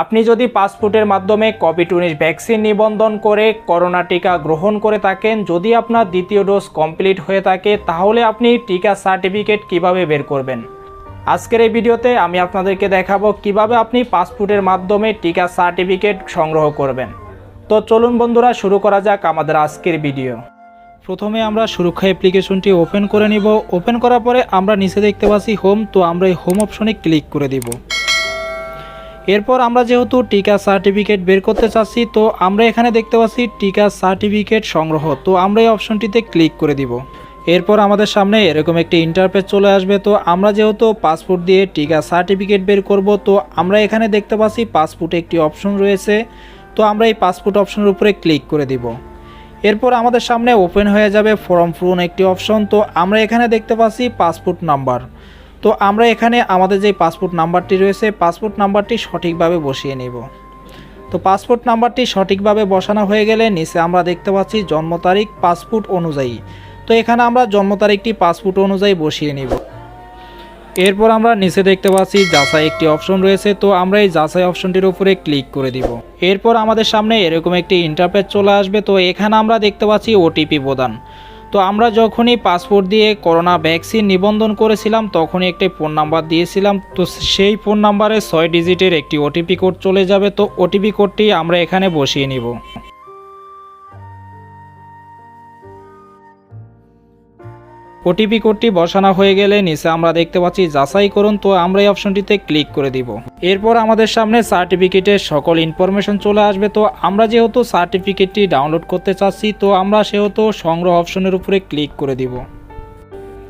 আপনি যদি পাসপোর্টের মাধ্যমে কোভিড উনিশ ভ্যাকসিন নিবন্ধন করে করোনা টিকা গ্রহণ করে থাকেন, যদি আপনার দ্বিতীয় ডোজ কমপ্লিট হয়ে থাকে, তাহলে আপনি টিকা সার্টিফিকেট কীভাবে বের করবেন? আজকের এই ভিডিওতে আমি আপনাদেরকে দেখাবো কীভাবে আপনি পাসপোর্টের মাধ্যমে টিকা সার্টিফিকেট সংগ্রহ করবেন। তো চলুন বন্ধুরা, শুরু করা যাক আমাদের আজকের ভিডিও। প্রথমে আমরা সুরক্ষা অ্যাপ্লিকেশনটি ওপেন করে নিব। ওপেন করার পরে আমরা নিচে দেখতে পাচ্ছি হোম, তো আমরা এই হোম অপশনে ক্লিক করে দিব। এরপর আমরা যেহেতু টিকা সার্টিফিকেট বের করতে চাচ্ছি, তো আমরা এখানে দেখতে পাচ্ছি টিকা সার্টিফিকেট সংগ্রহ। তো আমরা এই অপশনটিতে ক্লিক করে দিব। এরপর আমাদের সামনে এরকম একটি ইন্টারপেজ চলে আসবে। তো আমরা যেহেতু পাসপোর্ট দিয়ে টিকা সার্টিফিকেট বের করব, তো আমরা এখানে দেখতে পাচ্ছি পাসপোর্টে একটি অপশন রয়েছে। তো আমরা এই পাসপোর্ট অপশনের উপরে ক্লিক করে দিব। এরপর আমাদের সামনে ওপেন হয়ে যাবে ফর্ম পূরণ একটি অপশন। তো আমরা এখানে দেখতে পাচ্ছি পাসপোর্ট নাম্বার। তো আমরা এখানে আমাদের যে পাসপোর্ট নাম্বারটি রয়েছে, পাসপোর্ট নাম্বারটি সঠিকভাবে বসিয়ে নেব। তো পাসপোর্ট নাম্বারটি সঠিকভাবে বসানো হয়ে গেলে নিচে আমরা দেখতে পাচ্ছি জন্ম তারিখ, পাসপোর্ট অনুযায়ী। তো এখানে আমরা জন্ম তারিখটি, পাসপোর্ট অনুযায়ী বসিয়ে নিব। এরপর আমরা নিচে দেখতে পাচ্ছি যাচাই একটি অপশন রয়েছে, তো আমরা এই যাচাই অপশনটির উপরে ক্লিক করে দিব। এরপর আমাদের সামনে এরকম একটি ইন্টারপেজ চলে আসবে, তো এখানে আমরা দেখতে পাচ্ছি ওটিপি প্রদান। তো আমরা যখনই পাসপোর্ট দিয়ে করোনা ভ্যাকসিন নিবন্ধন করেছিলাম, তখনই একটি ফোন নাম্বার দিয়েছিলাম। তো সেই ফোন নাম্বারে ছয় ডিজিটের একটি ওটিপি কোড চলে যাবে। তো ওটিপি কোডটি আমরা এখানে বসিয়ে নিব। ওটিপি কোডটি বসানো হয়ে গেলে নিচে আমরা দেখতে পাচ্ছি যাচাই করুন, তো আমরা এই অপশনটিতে ক্লিক করে দিব। এরপর আমাদের সামনে সার্টিফিকেটের সকল ইনফরমেশন চলে আসবে, তো আমরা যেহেতু সার্টিফিকেটটি ডাউনলোড করতে চাচ্ছি, তো আমরা সেহেতু সংগ্রহ অপশনের উপরে ক্লিক করে দিব।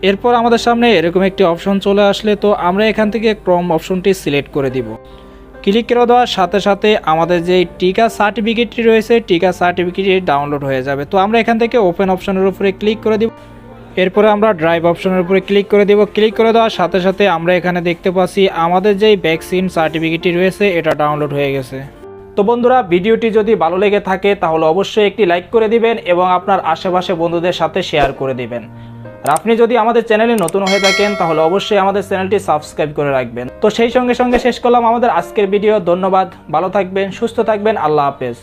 এরপর আমাদের সামনে এরকম একটি অপশন চলে আসলে, তো আমরা এখান থেকে ক্রম অপশনটি সিলেক্ট করে দিব। ক্লিক করে দেওয়ার সাথে সাথে আমাদের যে টিকা সার্টিফিকেটটি রয়েছে, টিকা সার্টিফিকেটটি ডাউনলোড হয়ে যাবে, তো আমরা এখান থেকে ওপেন অপশনের উপরে ক্লিক করে দিব। এরপরে আমরা ড্রাইভ অপশনের উপরে ক্লিক করে দেব। ক্লিক করে দেওয়ার সাথে সাথে আমরা এখানে দেখতে পাচ্ছি আমাদের যেই ভ্যাকসিন সার্টিফিকেটটি রয়েছে, এটা ডাউনলোড হয়ে গেছে। তো বন্ধুরা, ভিডিওটি যদি ভালো লেগে থাকে, তাহলে অবশ্যই একটি লাইক করে দিবেন এবং আপনার আশেপাশে বন্ধুদের সাথে শেয়ার করে দিবেন। আর আপনি যদি আমাদের চ্যানেলে নতুন হয়ে থাকেন, তাহলে অবশ্যই আমাদের চ্যানেলটি সাবস্ক্রাইব করে রাখবেন। তো সেই সঙ্গে সঙ্গে শেষ করলাম আমাদের আজকের ভিডিও। ধন্যবাদ, ভালো থাকবেন, সুস্থ থাকবেন, আল্লাহ হাফেজ।